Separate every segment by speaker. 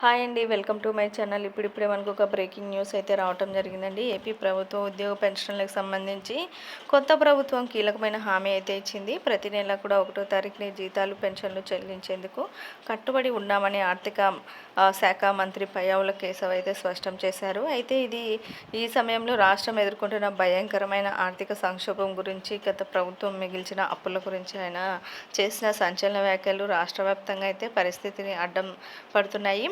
Speaker 1: Hi అండి welcome to my channel. ఇప్పుడిప్పుడే మనకు ఒక బ్రేకింగ్ న్యూస్ అయితే రావటం జరిగిందండి. ఏపీ ప్రభుత్వం ఉద్యోగ పెన్షన్లకు సంబంధించి కొత్త ప్రభుత్వం కీలకమైన హామీ అయితే ఇచ్చింది. ప్రతి నెల కూడా ఒకటో తారీఖునే జీతాలు పెన్షన్లు చెల్లించేందుకు కట్టుబడి ఉన్నామని ఆర్థిక శాఖ మంత్రి పయ్యావుల కేశవ్ అయితే స్పష్టం చేశారు. అయితే ఇది ఈ సమయంలో రాష్ట్రం ఎదుర్కొంటున్న భయంకరమైన ఆర్థిక సంక్షోభం గురించి గత ప్రభుత్వం మిగిల్చిన అప్పుల గురించి ఆయన చేసిన సంచలన వ్యాఖ్యలు రాష్ట్ర అయితే పరిస్థితిని అడ్డం పడుతున్నాయి.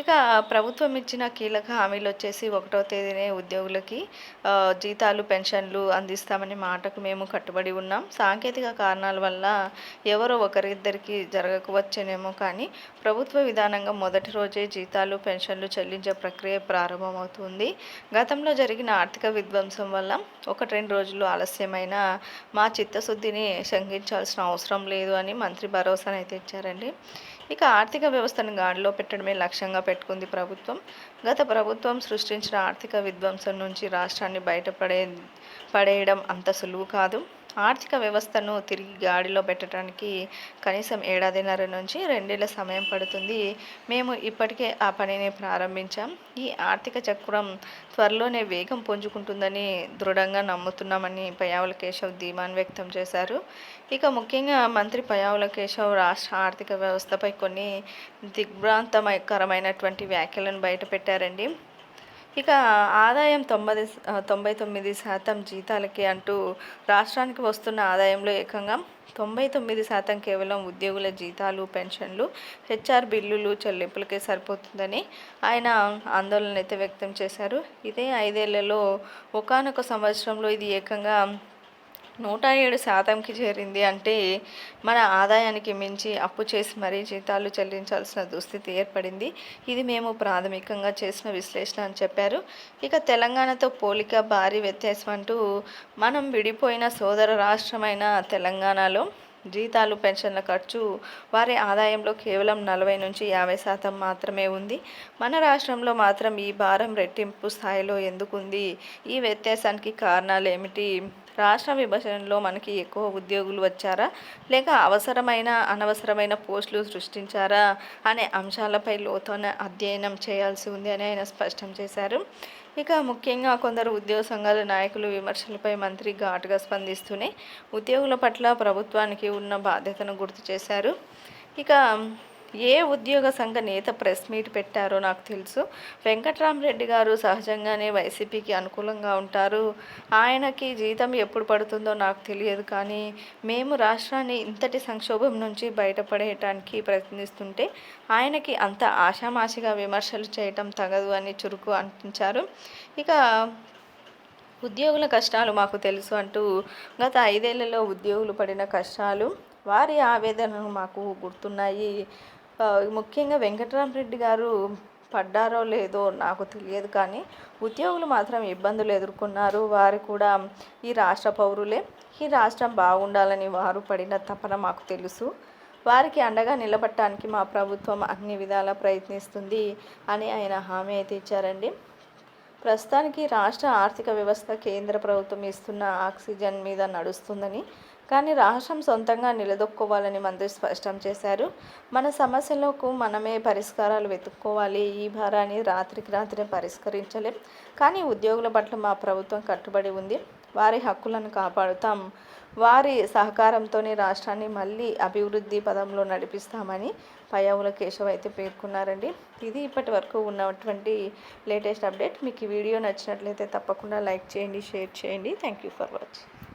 Speaker 1: ఇక ప్రభుత్వం ఇచ్చిన కీలక హామీలు వచ్చేసి ఒకటో తేదీనే ఉద్యోగులకి జీతాలు పెన్షన్లు అందిస్తామని మాటకు మేము కట్టుబడి ఉన్నాం. సాంకేతిక కారణాల వల్ల ఎవరో ఒకరిద్దరికి జరగకపోవచ్చేనేమో కానీ ప్రభుత్వ విధానంగా మొదటి రోజే జీతాలు పెన్షన్లు చెల్లించే ప్రక్రియ ప్రారంభమవుతుంది. గతంలో జరిగిన ఆర్థిక విధ్వంసం వల్ల ఒకటి రెండు రోజులు ఆలస్యమైన మా చిత్తశుద్ధిని శంకించాల్సిన అవసరం లేదు అని మంత్రి భరోసానైతే ఇచ్చారండి. ఇక ఆర్థిక వ్యవస్థను గాడిలో పెట్టడమే లక్ష్యంగా పెట్టుకుంది ప్రభుత్వం. గత ప్రభుత్వం సృష్టించిన ఆర్థిక విధ్వంసం నుంచి రాష్ట్రాన్ని బయటపడే పడేయడం అంత సులువు కాదు. ఆర్థిక వ్యవస్థను తిరిగి గాడిలో పెట్టడానికి కనీసం ఏడాదిన్నర నుంచి రెండేళ్ళ సమయం పడుతుంది. మేము ఇప్పటికే ఆ పనిని ప్రారంభించాం. ఈ ఆర్థిక చక్రం త్వరలోనే వేగం పుంజుకుంటుందని దృఢంగా నమ్ముతున్నామని పయావుల కేశవ్ ధీమాన్ వ్యక్తం చేశారు. ఇక ముఖ్యంగా మంత్రి పయావుల కేశవ్ రాష్ట్ర ఆర్థిక వ్యవస్థపై కొన్ని దిగ్భ్రాంతకరమైనటువంటి వ్యాఖ్యలను బయటపెట్టారండి. ఇక ఆదాయం తొంభై తొంభై తొమ్మిది శాతం జీతాలకి అంటూ రాష్ట్రానికి వస్తున్న ఆదాయంలో ఏకంగా తొంభై తొమ్మిది శాతం కేవలం ఉద్యోగుల జీతాలు పెన్షన్లు హెచ్ఆర్ బిల్లులు చెల్లింపులకే సరిపోతుందని ఆయన ఆందోళన అయితే వ్యక్తం చేశారు. ఇదే ఐదేళ్ళలో ఒకనొక సంవత్సరంలో ఇది ఏకంగా నూట ఏడు శాతంకి చేరింది అంటే మన ఆదాయానికి మించి అప్పు చేసి మరీ జీతాలు చెల్లించాల్సిన దుస్థితి ఏర్పడింది. ఇది మేము ప్రాథమికంగా చేసిన విశ్లేషణ అని చెప్పారు. ఇక తెలంగాణతో పోలిక భారీ వ్యత్యాసం అంటూ మనం విడిపోయిన సోదర రాష్ట్రమైన తెలంగాణలో జీతాలు పెన్షన్ల ఖర్చు వారి ఆదాయంలో కేవలం నలభై నుంచి యాభై శాతం మాత్రమే ఉంది. మన రాష్ట్రంలో మాత్రం ఈ భారం రెట్టింపు స్థాయిలో ఎందుకుంది? ఈ వ్యత్యాసానికి కారణాలు ఏమిటి రాష్ట్ర విభజనలో మనకి ఎక్కువ ఉద్యోగులు వచ్చారా? లేక అవసరమైన అనవసరమైన పోస్టులు సృష్టించారా అనే అంశాలపై లోతైన అధ్యయనం చేయాల్సి ఉంది అని ఆయన స్పష్టం చేశారు. ఇక ముఖ్యంగా కొందరు ఉద్యోగ సంఘాల నాయకులు విమర్శలపై మంత్రి ఘాటుగా స్పందిస్తూనే ఉద్యోగుల పట్ల ప్రభుత్వానికి ఉన్న బాధ్యతను గుర్తు చేశారు. ఇక ఏ ఉద్యోగ సంఘ నేత ప్రెస్ మీట్ పెట్టారో నాకు తెలుసు. వెంకట్రామరెడ్డి గారు సహజంగానే వైసీపీకి అనుకూలంగా ఉంటారు. ఆయనకి జీతం ఎప్పుడు పడుతుందో నాకు తెలియదు కానీ మేము రాష్ట్రాన్ని ఇంతటి సంక్షోభం నుంచి బయటపడేయటానికి ప్రయత్నిస్తుంటే ఆయనకి అంత ఆషామాషిగా విమర్శలు చేయటం తగదు అని చురుకు అనిపించారు ఇక ఉద్యోగుల కష్టాలు మాకు తెలుసు అంటూ గత ఐదేళ్ళలో ఉద్యోగులు పడిన కష్టాలు వారి ఆవేదనలు మాకు గుర్తున్నాయి. ముఖ్యంగా వెంకటరామరెడ్డి గారు పడ్డారో లేదో నాకు తెలియదు కానీ ఉద్యోగులు మాత్రం ఇబ్బందులు ఎదుర్కొన్నారు. వారు కూడా ఈ రాష్ట్ర పౌరులే. ఈ రాష్ట్రం బాగుండాలని వారు పడిన తపన మాకు తెలుసు. వారికి అండగా నిలబట్టడానికి మా ప్రభుత్వం అన్ని విధాలా ప్రయత్నిస్తుంది అని ఆయన హామీ అయితే ఇచ్చారండి. ప్రస్తుతానికి రాష్ట్ర ఆర్థిక వ్యవస్థ కేంద్ర ప్రభుత్వం ఇస్తున్న ఆక్సిజన్ మీద నడుస్తుందని కానీ రాష్ట్రం సొంతంగా నిలదొక్కోవాలని మంత్రి స్పష్టం చేశారు. మన సమస్యలకు మనమే పరిష్కారాలు వెతుక్కోవాలి. ఈ భారాన్ని రాత్రికి రాత్రి పరిష్కరించలేం. కానీ ఉద్యోగుల పట్ల మా ప్రభుత్వం కట్టుబడి ఉంది. వారి హక్కులను కాపాడుతాం. వారి సహకారంతోనే రాష్ట్రాన్ని మళ్ళీ అభివృద్ధి పదంలో నడిపిస్తామని పయ్యావుల కేశవ్ అయితే పేర్కొన్నారండి. ఇది ఇప్పటి వరకు ఉన్నటువంటి లేటెస్ట్ అప్డేట్. మీకు ఈ వీడియో నచ్చినట్లయితే తప్పకుండా లైక్ చేయండి షేర్ చేయండి. Thank you for watching